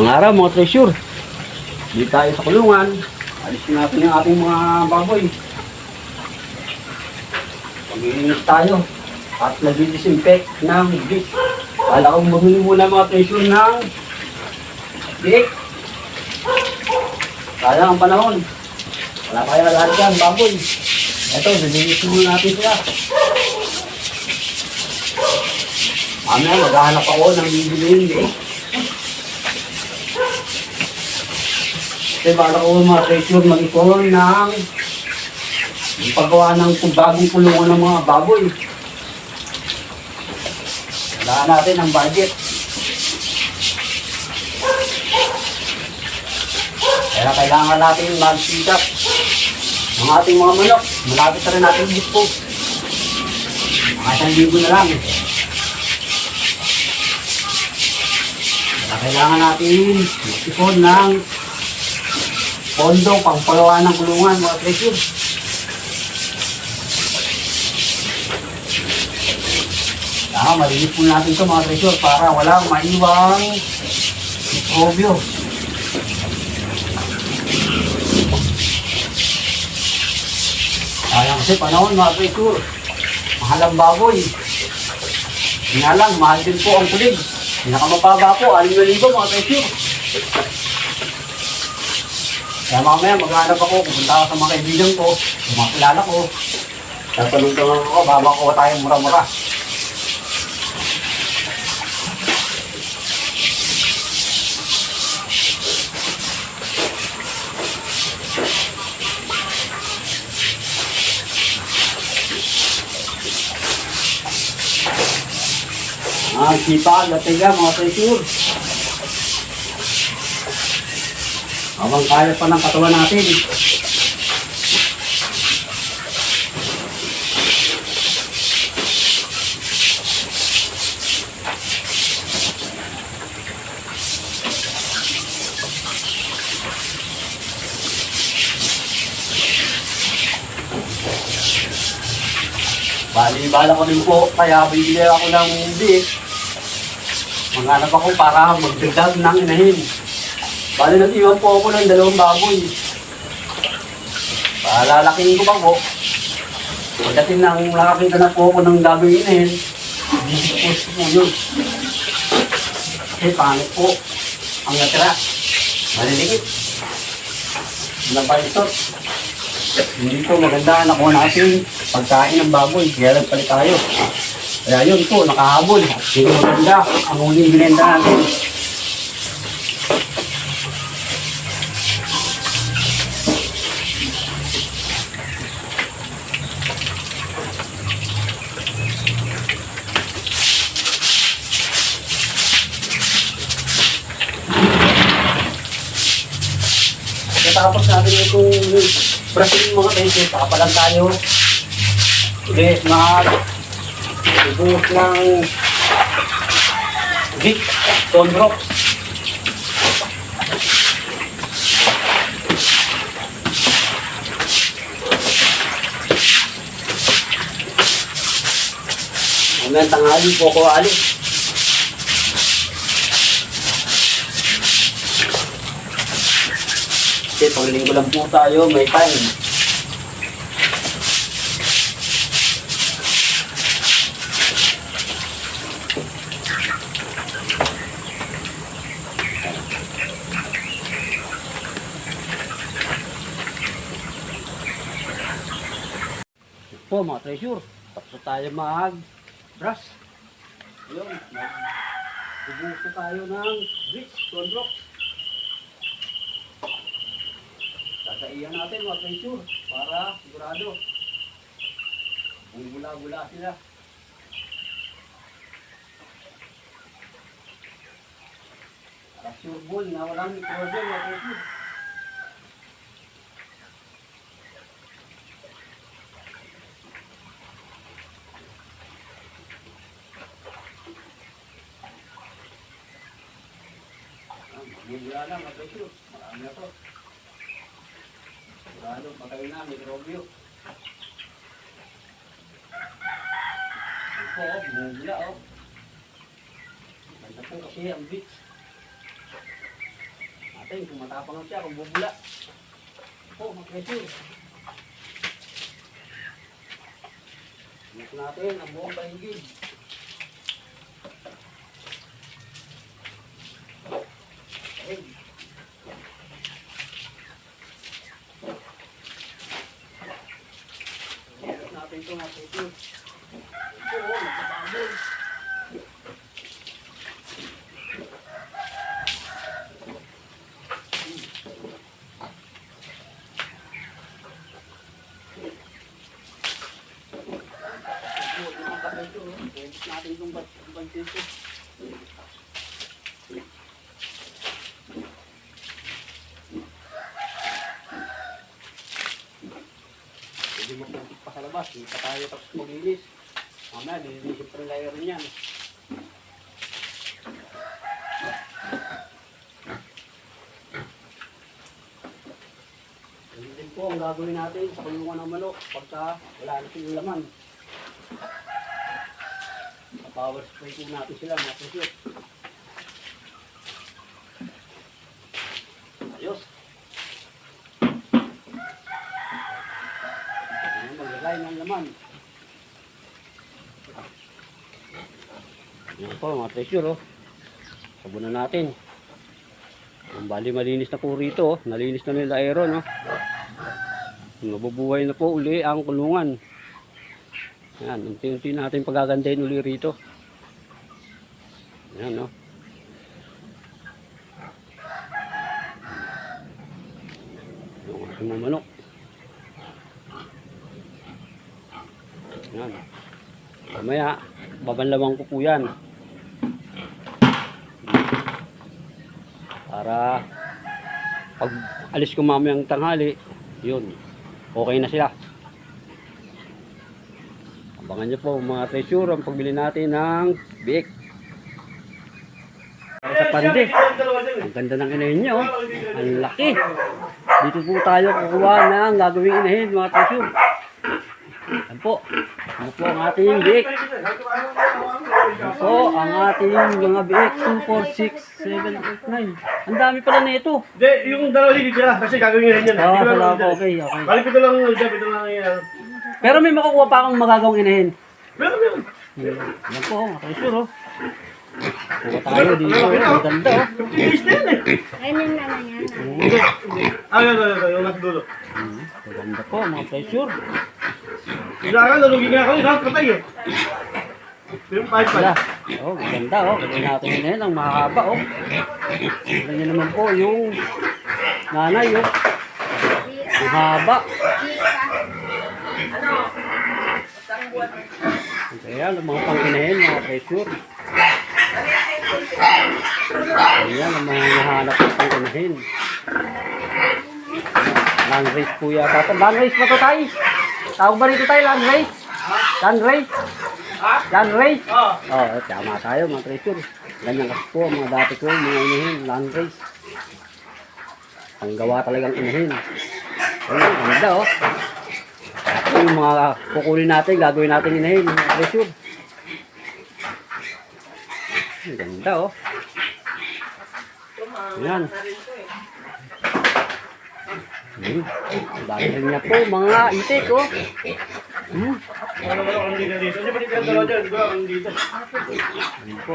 Magandang araw mga treasure. Di tayo sa kulungan. Alisin natin yung ating mga baboy. Pag-iinis tayo. At nag-disinfect ng bit. Kala kong bumili muna mga treasure ng bit. Kaya ang panahon. Wala kaya lahat yan, baboy. Ito, nililisin muna natin sila. Mamaya maghahanap ako ng bibiliin eh. Kasi bala ko mga treasure mag-ipon ng paggawa ng bagong kulungan ng mga baboy. Kailangan natin ang budget. Kaya kailangan natin mag-sikap ng ating mga manok. Malapit na rin natin dispo. Mga isang libo na lang. Kailangan natin mag-ipon ng pondo pang pagawa ng kulungan mga treasure. Ah, malinis po natin ito mga treasure para walang maiwang mikrobyo. Kaya kasi panahon mga treasure, mahal ang baboy. Nga lang, mahal din po ang kulig. Pinakamababa po, 6,000 mga treasure. Kaya mamaya maghanap ako, pupunta ako sa mga kaibigan ko, mga kilala ko. Tatanong ko ako, baba ko tayo mura-mura. Ah, sipag, latiga, mga treasure. Habang kaya pa ng katawan natin. Bali, bala ko rin po, kaya bibili ako ng beef. Manganap ako para magdagdag ng inahin. Bali, nag-iwan po ako ng dalawang baboy. Palalaking ko pa po. Pagdating nang nakakita na po ako ng daming inahin, disipos po yun. Kasi pangit po ang natira. Maliligit. Nabaisot. Hindi po maganda nakuha natin pagkain ng baboy. Kaya nagpalit tayo. Kaya yun po, nakahabol. Hindi maganda ang huling binenta natin. Katapos natin itong Brazil mga tayo, papalan tayo. Ulit, mga ibuhos ng Vic Tondrox. Hanggang tanghali po ko alis. Kasi pag linggo lang po tayo, may time. Po mga treasure. Tapos tayo mag brush. Ayun, mag tayo ng rich conrock. Tataiyan natin mga treasure para sigurado. Kung bula-bula sila. Para sure ball na walang microbial mga treasure. Bumula na, mag-issue. Marami na to. Sigurado, patay na, mikrobyo. Ito, oh, bumula, oh. Ganda po kasi ang beach. Natin, kung matapang siya, kung bubula. Po, mag-pressure. Tingnan natin ang buong paligid. Ayun. Tingnan natin ito mga pressure. Ito, oh, nagpapabol. natin itong ko. Hindi mo pa sa hindi pa tayo tapos maglinis. Mamaya, lilinisip pa rin layer niyan. Ganun din po ang gagawin natin sa kulungan ng manok pagka wala na silang laman. Power spray po natin sila, mga. Ayos. Ayan, maglagay ng laman. Yan po, mga treasure, oh. Sabunan natin. Ang bali malinis na po rito, oh. Nalinis na nila aeron, oh. Nabubuhay na po uli ang kulungan. Yan, unti-unti natin pagagandahin uli rito. Yan, no? Yung ating mga manok. Yan. Mamaya, babanlawang ko po yan. Para pag alis ko mamayang tanghali, yun, okay na sila. Abangan nyo po mga treasure ang pagbili natin ng biik. Pandi. Ang ganda ng inahin niya oh. Ang laki. Dito po tayo kukuha ng gagawing inahin mga treasure. Yan po. Ano po ang ating biik. Yan po ang ating mga biik. 2, 4, 6, 7, 8, 9. Ang dami pala na ito. Hindi, yung dalawa hindi sila kasi gagawin nila yan. Oo, ko wala po. Okay, okay. Balik ito lang, Jeff, ito lang yan. Pero may makukuha pa akong magagawang inahin. Meron, meron. Yan po, mga Kuha tayo dito. Ang ganda oh. 50 days na yan eh. Ayun yung naman yan. Hindi. Ah, yun, yun, yun, yung nasa dulo. Hmm, Maganda po mga treasure. Kailangan, nalugi nga ako, lahat patay eh. Yung pipe Wala. pipe. Oh, maganda oh. Gawin natin yun ang mahaba oh. Niyo naman po yung nanay oh. Ang haba. Ayan, ang mga pangkinahin, mga treasure. Ayan, ang mga nahanap ng pangkinahin. Land race po yata. Land race ba ito tayo? Tawag ba rito tayo, land race? Land race? Land race? Oo, oh, tama tayo mga treasure. Ganyan kasi po mga dati ko, mga inahin, land race. Ang gawa talagang inahin. Ayun, ang ganda oh. Ito yung mga kukunin natin, gagawin natin inahin, mga treasure. Ang ganda oh. Ayan. Hmm. Dami rin niya po, mga itik oh. Hmm. ano po.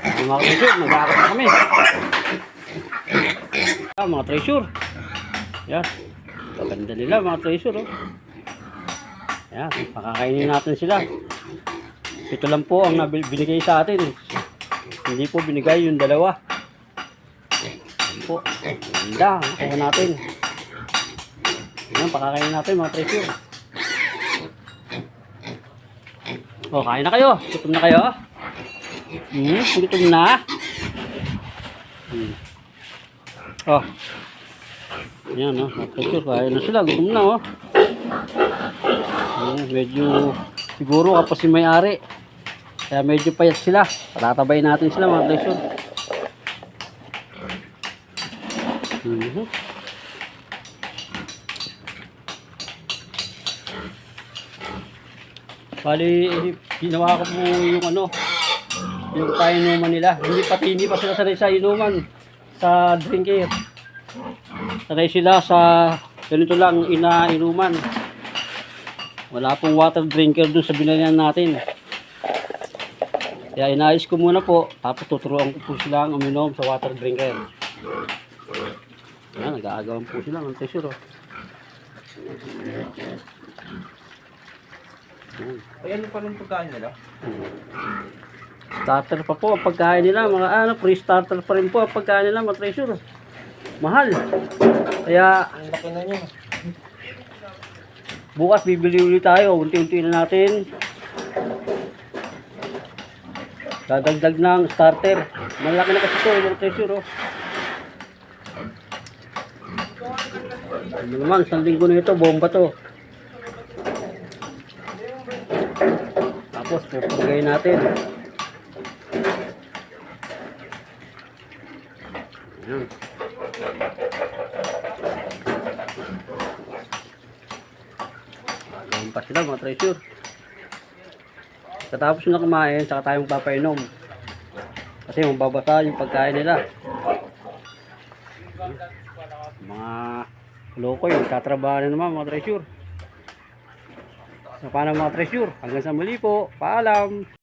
Mga treasure, nag-aakot na kami. Ah, mga treasure. Yan. Maganda nila mga treasure. Oh. Yan, pakakainin natin sila. Ito lang po ang binigay sa atin. Hindi po binigay yung dalawa. Po. Ganda. Nakuha natin. Yan, pakakainin natin mga treasure. Oh, kain na kayo. Gutom na kayo. Hmm, gutom na. Hmm. Oh. Yan, oh. Picture, kain na sila. Gutom na, oh. Hmm, medyo, siguro kapos si may-ari. Kaya medyo payat sila. Tatabay natin sila, mga treasure. Mhm. Bali, ginawa ko po yung ano, yung painuman nila. Hindi pati hindi pa sila sanay sa inuman sa drinker. Sanay sila sa ganito lang inainuman. Wala pong water drinker doon sa binalihan natin. Kaya inayos ko muna po, tapos tuturuan ko po sila ang uminom sa water drinker. Ayan, nag-aagawan po sila ng treasure. Oh. Ayan pa rin pagkain nila. Starter pa po ang pagkain nila, mga ano, pre-starter pa rin po ang pagkain nila, mga treasure. Mahal. Kaya Ang laki na niya. bukas bibili ulit tayo, unti-unti na natin. Dadagdag ng starter. Malaki na kasi ito, mga treasure. Oh. Ano naman, isang linggo na ito, bomba to. Tapos, pupugay natin. Ayan. Gawin pa sila mga treasure. Katapos na kumain, saka tayo magpapainom. Kasi mababasa yung pagkain nila. Mga loko yung tatrabaho na naman mga treasure. So, paano mga treasure? Hanggang sa muli po. Paalam!